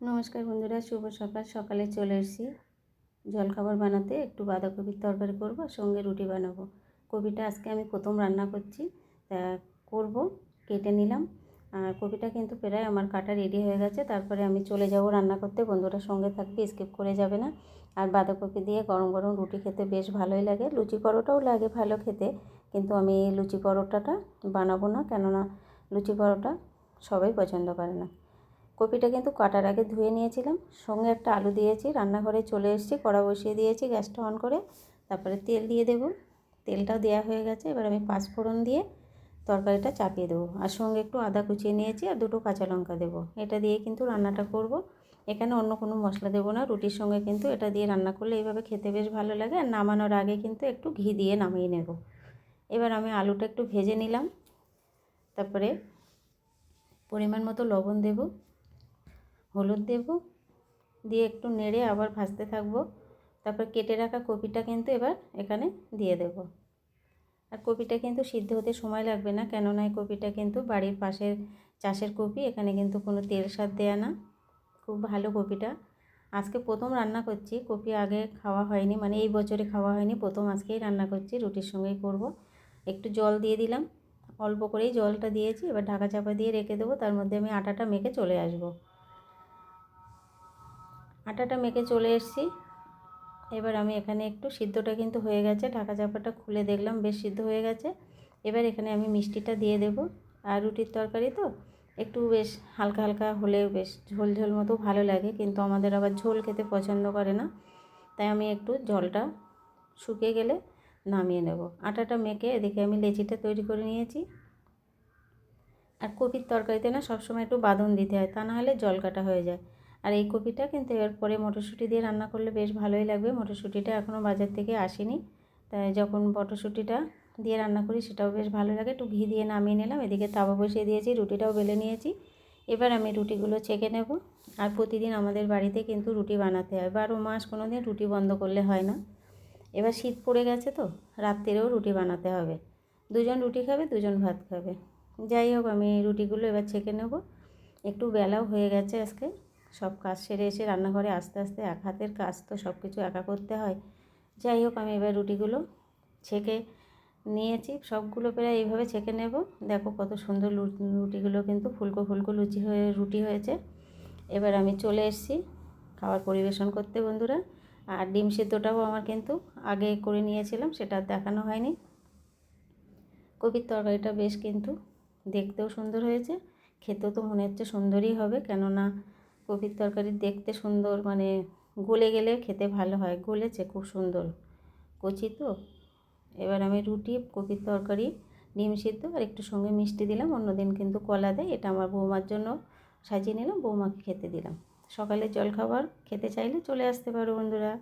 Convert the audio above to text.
নমস্কার বন্ধুরা, শুভ সকাল। সকালে চলে এসেছি। জলখাবার বানাতে একটু বাঁধাকপির তরকারি করব সঙ্গে রুটি বানাবো। কপিটা আজকে আমি প্রথম রান্না করছি, তা করব, কেটে নিলাম। আর কপিটা কিন্তু প্রায় আমার কাটা রেডি হয়ে গেছে, তারপরে আমি চলে যাব রান্না করতে। বন্ধুরা সঙ্গে থাকবে স্কিপ করে যাবে না। আর বাঁধাকপি দিয়ে গরম গরম রুটি খেতে বেশ ভালোই লাগে। লুচি পরোটাও লাগে ভালো খেতে, কিন্তু আমি লুচি পরোটাটা বানাবো না, কেননা লুচি পরোটা সবাই পছন্দ করে না। কপিটা কিন্তু কাটার আগে ধুয়ে নিয়েছিলাম। সঙ্গে একটা আলু দিয়েছি, রান্নাঘরে চলে এসেছি, কড়া বসিয়ে দিয়েছি, গ্যাসটা অন করে তারপরে তেল দিয়ে দেব। তেলটাও দেওয়া হয়ে গেছে, এবার আমি পাঁচফোড়ন দিয়ে তরকারিটা চাপিয়ে দেবো। আর সঙ্গে একটু আদা কুচিয়ে নিয়েছি আর দুটো কাঁচা লঙ্কা দেবো। এটা দিয়ে কিন্তু রান্নাটা করব। এখানে অন্য কোনো মশলা দেবো না, রুটির সঙ্গে কিন্তু এটা দিয়ে রান্না করলে এইভাবে খেতে বেশ ভালো লাগে। আর নামানোর আগে কিন্তু একটু ঘি দিয়ে নামিয়ে নেব। এবার আমি আলুটা একটু ভেজে নিলাম। তারপরে পরিমাণ মতো লবণ দেবো। হলুদ দেব, দিয়ে একটু নেড়ে আবার ভাজতে থাকব। তারপর কেটে রাখা কপিটা কিন্তু এবার এখানে দিয়ে দেব। আর কপিটা কিন্তু সিদ্ধ হতে সময় লাগবে না, কেননা এই কপিটা কিন্তু বাড়ির পাশের চাষের কপি, এখানে কিন্তু কোনো তেল সার দেয়া না। খুব ভালো কপিটা। আজকে প্রথম রান্না করছি, কপি আগে খাওয়া হয়নি মানে এই বছরে খাওয়া হয়নি, প্রথম আজকেই রান্না করছি, রুটির সঙ্গেই করব। একটু জল দিয়ে দিলাম, অল্প করেই জলটা দিয়েছি, এবার ঢাকা চাপা দিয়ে রেখে দেবো, তার মধ্যে আমি আটাটা মেখে চলে আসব। আটাটা মেখে চলে এসেছি। এবার আমি এখানে একটু সিদ্ধটা কিন্তু হয়ে গেছে। ঢাকা চাপাটা খুলে দেখলাম, বেশ সিদ্ধ হয়ে গেছে। এবার এখানে আমি মিষ্টিটা দিয়ে দেব। আর রুটির তরকারি তো একটু বেশ হালকা হালকা হলে বেশ ঝোল ঝোল মতো ভালো লাগে, কিন্তু আমাদের আবার ঝোল খেতে পছন্দ করে না। তাই আমি একটু জলটা শুকিয়ে গেলে নামিয়ে নেব। আটাটা মেখে এদিকে আমি লেচিটা তৈরি করে নিয়েছি। আর কপির তরকারিতে না সবসময় একটু বাদন দিতে হয়, তা না হলে জল কাটা হয়ে যায়। আর এই কপিটা কিন্তু এরপরে মটরশুঁটি দিয়ে রান্না করলে বেশ ভালোই লাগবে। মটরশুঁটিটা এখনও বাজার থেকে আসেনি। তাই যখন মটরশুঁটিটা দিয়ে রান্না করি সেটাও বেশ ভালো লাগে। একটু ঘি দিয়ে নামিয়ে নিলাম। এদিকে তাওয়া বসিয়ে দিয়েছি, রুটিটাও বেলে নিয়েছি। এবার আমি রুটিগুলো ছেঁকে নেব। আর প্রতিদিন আমাদের বাড়িতে কিন্তু রুটি বানাতে হয়। বারো মাস কোনো দিন রুটি বন্ধ করলে হয় না। এবার শীত পড়ে গেছে তো, রাত্রেও রুটি বানাতে হবে। দুজন রুটি খাবে, দুজন ভাত খাবে। যাই হোক, আমি রুটিগুলো এবার ছেঁকে নেব। একটু বেলাও হয়ে গেছে আজকে। সব কাজ সেরে এসে রান্নাঘরে আস্তে আস্তে এক হাতের কাজ তো সব কিছু একা করতে হয়। যাই হোক, আমি এবার রুটিগুলো ছেঁকে নিয়েছি। সবগুলো প্রায় এইভাবে ছেঁকে নেব। দেখো কত সুন্দর রুটিগুলো কিন্তু ফুলকো ফুলকো লুচি হয়ে, রুটি হয়েছে। এবার আমি চলে এসেছি খাবার পরিবেশন করতে বন্ধুরা। আর ডিম সেদ্ধটাও আমার কিন্তু আগে করে নিয়েছিলাম, সেটা দেখানো হয়নি। কপির তরকারিটা বেশ কিন্তু দেখতেও সুন্দর হয়েছে। খেতেও তো মনে হচ্ছে সুন্দরই হবে, কেননা কপির তরকারি দেখতে সুন্দর মানে গলে গেলে খেতে ভালো হয়। গলেছে খুব সুন্দর। কচি তো। এবার আমি রুটি কপির তরকারি, ডিম সিদ্ধ আর একটু সঙ্গে মিষ্টি দিলাম। অন্যদিন কিন্তু কলা দেয়। এটা আমার বৌমার জন্য সাজিয়ে নিলাম। বৌমাকে খেতে দিলাম। সকালে জলখাবার খেতে চাইলে চলে আসতে পারো বন্ধুরা।